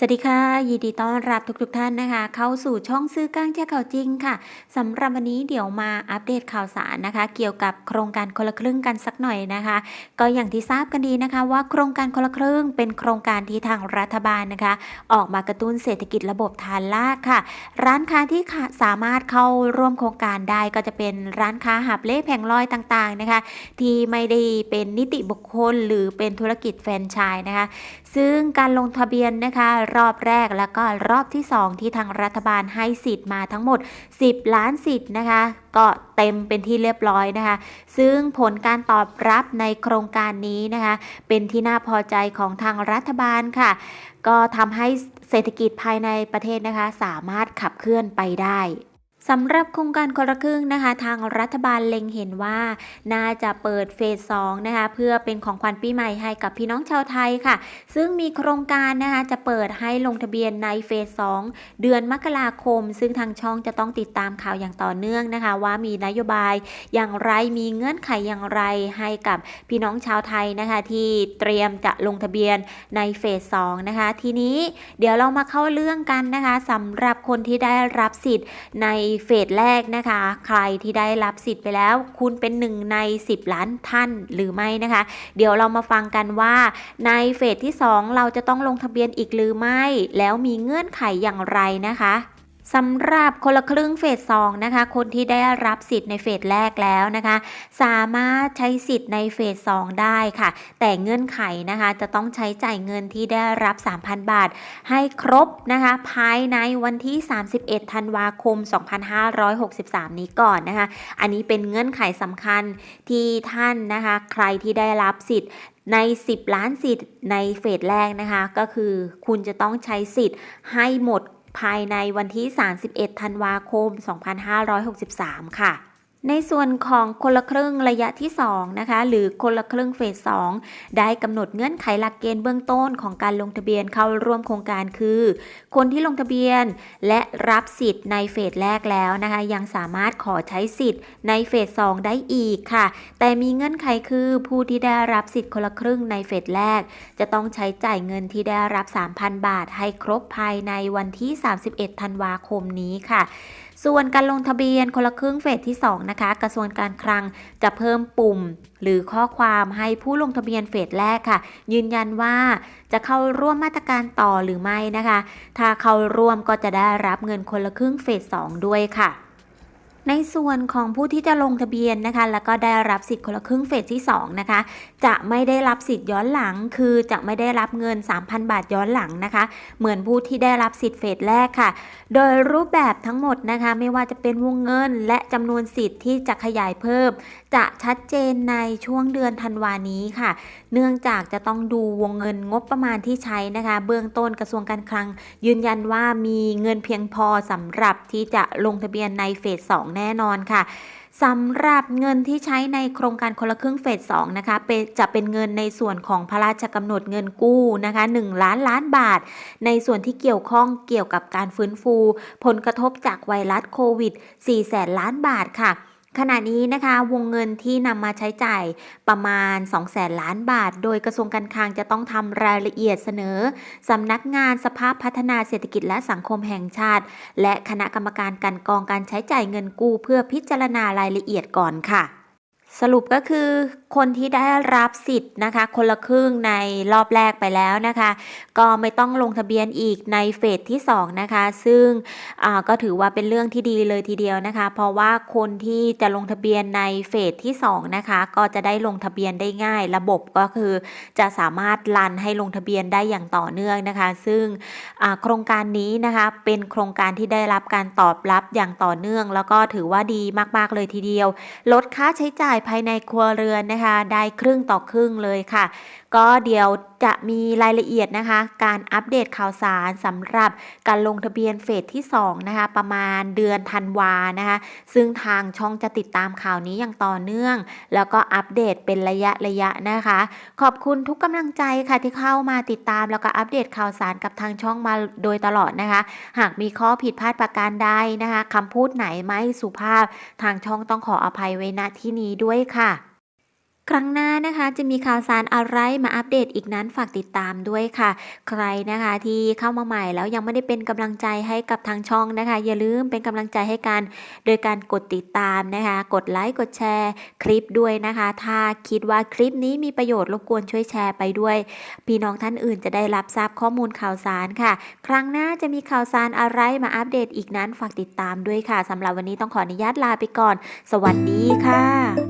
สวัสดีค่ะ ยินดีต้อนรับทุกๆทท่านนะคะ เข้าสู่ช่องซื้อกลางแช่ข่าวจริงค่ะสำหรับวันนี้เดี๋ยวมาอัปเดตข่าวสารนะคะ เกี่ยวกับโครงการคนละครึ่งกันสักหน่อยนะคะ ก็อย่างที่ทราบกันดีนะคะ ว่าโครงการคนละครึ่งเป็นโครงการที่ทางรัฐบาลนะคะ ออกมากระตุ้นเศรษฐกิจระบบฐานลากค่ะ ร้านค้าที่สามารถเข้าร่วมโครงการได้ก็จะเป็นร้านค้าหาบเล่แผงลอยต่างๆนะคะ ที่ไม่ได้เป็นนิติบุคคล หรือเป็นธุรกิจแฟรนไชส์นะคะ ซึ่งการลงทะเบียนนะคะรอบแรกแล้วก็รอบที่ 2 ที่ทางรัฐบาลให้สิทธิ์มาทั้งหมด 10 ล้านสิทธิ์นะคะ ก็เต็มเป็นที่เรียบร้อยนะคะ ซึ่งผลการตอบรับในโครงการนี้นะคะ เป็นที่น่าพอใจของทางรัฐบาลค่ะ ก็ทำให้เศรษฐกิจภายในประเทศนะคะ สามารถขับเคลื่อนไปได้ สำหรับโครงการคนละครึ่งนะคะ ทางรัฐบาลเล็งเห็นว่าน่าจะเปิดเฟส 2 นะคะ เพื่อเป็นของขวัญปีใหม่ให้กับพี่น้องชาวไทยค่ะ ซึ่งมีโครงการนะคะจะเปิดให้ลงทะเบียนในเฟส 2 เดือนมกราคม ซึ่งทางช่องจะต้องติดตามข่าวอย่างต่อเนื่องนะคะ ว่ามีนโยบายอย่างไรมีเงื่อนไขอย่างไรให้กับพี่น้องชาวไทยนะคะ ที่เตรียมจะลงทะเบียนในเฟส 2 นะคะ ทีนี้เดี๋ยวเรามาเข้าเรื่องกันนะคะสำหรับคนที่ได้รับสิทธิ์ในเฟสแรกนะคะ ใครที่ได้รับสิทธิ์ไปแล้ว คุณเป็นหนึ่งใน 10 ล้านท่านหรือไม่นะคะ เดี๋ยวเรามาฟังกันว่า ในเฟสที่ 2 เราจะต้องลงทะเบียนอีกหรือไม่ แล้วมีเงื่อนไขอย่างไรนะคะ สำหรับคนละครึ่งเฟส2นะคะ คนที่ได้รับสิทธิ์ในเฟสแรกแล้วนะคะ สามารถใช้สิทธิ์ในเฟส2ได้ค่ะ แต่เงื่อนไขนะคะ จะต้องใช้จ่ายเงินที่ได้รับ 3,000 บาท ให้ครบนะคะ ภายในวันที่ 31 ธันวาคม 2563 นี้ก่อนนะคะ อันนี้เป็นเงื่อนไขสำคัญที่ท่านนะคะ ใครที่ได้รับสิทธิ์ใน 10 ล้านสิทธิ์ในเฟสแรกนะคะ ก็คือคุณจะต้องใช้สิทธิ์ให้หมด ภายในวันที่ 31 ธันวาคม 2563 ค่ะ ในส่วนของคนละครึ่งระยะที่2นะคะหรือคนละครึ่งเฟส 2 ได้กำหนดเงื่อนไขหลักเกณฑ์เบื้องต้นของการลงทะเบียนเข้าร่วมโครงการคือ คนที่ลงทะเบียนและรับสิทธิ์ในเฟสแรกแล้วนะคะยังสามารถขอใช้สิทธิ์ในเฟส 2 ได้อีกค่ะ แต่มีเงื่อนไขคือผู้ที่ได้รับสิทธิ์คนละครึ่งในเฟสแรก จะต้องใช้จ่ายเงินที่ได้รับ 3,000 บาท ให้ครบภายในวันที่ 31 ธันวาคมนี้ค่ะ ส่วนการลงทะเบียนคนละครึ่งเฟสที่ 2 นะคะ กระทรวงการคลังจะเพิ่มปุ่ม หรือข้อความให้ผู้ลงทะเบียนเฟสแรกค่ะ ยืนยันว่าจะเข้าร่วมมาตรการต่อหรือไม่นะคะ ถ้าเข้าร่วมก็จะได้รับเงินคนละครึ่งเฟส2ด้วยค่ะ ในส่วนของผู้ที่จะลงทะเบียนนะคะ แล้วก็ได้รับสิทธิ์คนละครึ่งเฟสที่2นะคะ จะไม่ได้รับสิทธิ์ย้อนหลัง คือจะไม่ได้รับเงิน 3,000 บาทย้อนหลังนะคะ เหมือนผู้ที่ได้รับสิทธิ์เฟสแรกค่ะ โดยรูปแบบทั้งหมดนะคะ ไม่ว่าจะเป็นวงเงิน และจำนวนสิทธิ์ที่จะขยายเพิ่ม จะชัดเจนในช่วงเดือนธันวานี้ค่ะ เนื่องจากจะต้องดูวงเงินงบประมาณที่ใช้นะคะ เบื้องต้นกระทรวงการคลัง ยืนยันว่ามีเงินเพียงพอสำหรับที่จะลงทะเบียนในเฟส2แน่นอนค่ะสำหรับเงินที่ใช้ในโครงการคนละครึ่งเฟส2นะคะเปจะเป็นเงินในส่วนของพระราชกำหนดเงินกู้นะคะ1ล้านล้านบาท ในส่วนที่เกี่ยวข้องเกี่ยวกับการฟื้นฟู ผลกระทบจากไวรัสโควิด4แสนล้านบาทค่ะ ขณะนี้นะคะวงเงินที่นำมาใช้จ่ายประมาณ 2 แสนล้านบาท โดยกระทรวงการคลังจะต้องทำรายละเอียดเสนอสำนักงานสภาพพัฒนาเศรษฐกิจและสังคมแห่งชาติ และคณะกรรมการกันกองการใช้จ่ายเงินกู้เพื่อพิจารณารายละเอียดก่อนค่ะ สรุปก็คือคนที่ได้รับสิทธิ์นะคะ คนละครึ่งในรอบแรกไปแล้วนะคะ ก็ไม่ต้องลงทะเบียนอีกในเฟสที่2นะคะ ซึ่งก็ถือว่าเป็นเรื่องที่ดีเลยทีเดียวนะคะ เพราะว่าคนที่จะลงทะเบียนในเฟสที่2นะคะ ก็จะได้ลงทะเบียนได้ง่าย ระบบก็คือจะสามารถรันให้ลงทะเบียนได้อย่างต่อเนื่องนะคะ ซึ่งโครงการนี้นะคะเป็นโครงการที่ได้รับการตอบรับอย่างต่อเนื่อง แล้วก็ถือว่าดีมาก ๆเลยทีเดียว ลดค่าใช้จ่ายภายในครัวเรือนนะคะ ได้ครึ่งต่อครึ่งเลยค่ะ ก็เดี๋ยวจะมีรายละเอียดนะคะ การอัปเดตข่าวสารสำหรับการลงทะเบียนเฟสที่2นะคะประมาณเดือนธันวานะคะ ซึ่งทางช่องจะติดตามข่าวนี้อย่างต่อเนื่อง แล้วก็อัปเดตเป็นระยะระยะนะคะ ขอบคุณทุกกำลังใจค่ะที่เข้ามาติดตาม แล้วก็อัปเดตข่าวสารกับทางช่องมาโดยตลอดนะคะ หากมีข้อผิดพลาดประการใดนะคะคำพูดไหนไม่สุภาพทางช่องต้องขออภัยไว้ณที่นี้ด้วยด้วยค่ะ ครั้งหน้านะคะจะมีข่าวสารอะไรมาอัปเดตอีกนั้นฝากติดตามด้วยค่ะ ใครนะคะที่เข้ามาใหม่แล้วยังไม่ได้เป็นกำลังใจให้กับทางช่องนะคะ อย่าลืมเป็นกำลังใจให้กันโดยการกดติดตามนะคะ กดไลค์กดแชร์ คลิปด้วยนะคะ ถ้าคิดว่าคลิปนี้มีประโยชน์รบกวนช่วยแชร์ไปด้วย พี่น้องท่านอื่นจะได้รับทราบข้อมูลข่าวสารค่ะ ครั้งหน้าจะมีข่าวสารอะไรมาอัปเดตอีกนั้นฝากติดตามด้วยค่ะสำหรับวันนี้ต้องขออนุญาตลาไปก่อน สวัสดีค่ะ